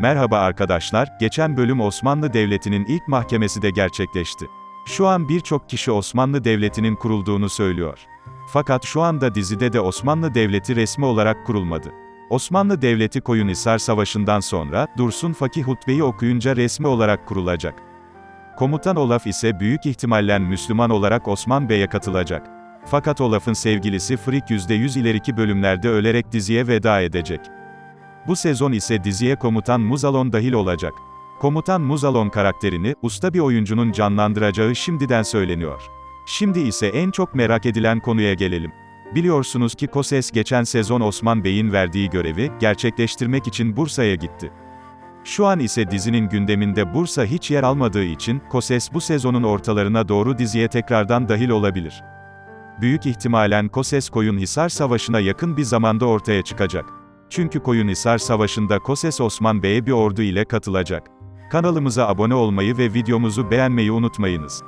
Merhaba arkadaşlar, geçen bölüm Osmanlı Devleti'nin ilk mahkemesi de gerçekleşti. Şu an birçok kişi Osmanlı Devleti'nin kurulduğunu söylüyor. Fakat şu anda dizide de Osmanlı Devleti resmi olarak kurulmadı. Osmanlı Devleti Koyunhisar Savaşı'ndan sonra, Dursun Fakih hutbeyi okuyunca resmi olarak kurulacak. Komutan Olaf ise büyük ihtimalle Müslüman olarak Osman Bey'e katılacak. Fakat Olaf'ın sevgilisi Frick %100 ileriki bölümlerde ölerek diziye veda edecek. Bu sezon ise diziye komutan Muzalon dahil olacak. Komutan Muzalon karakterini, usta bir oyuncunun canlandıracağı şimdiden söyleniyor. Şimdi ise en çok merak edilen konuya gelelim. Biliyorsunuz ki Koses geçen sezon Osman Bey'in verdiği görevi, gerçekleştirmek için Bursa'ya gitti. Şu an ise dizinin gündeminde Bursa hiç yer almadığı için, Koses bu sezonun ortalarına doğru diziye tekrardan dahil olabilir. Büyük ihtimalen Koses Koyunhisar Savaşı'na yakın bir zamanda ortaya çıkacak. Çünkü Koyunhisar Savaşı'nda Koses Osman Bey'e bir ordu ile katılacak. Kanalımıza abone olmayı ve videomuzu beğenmeyi unutmayınız.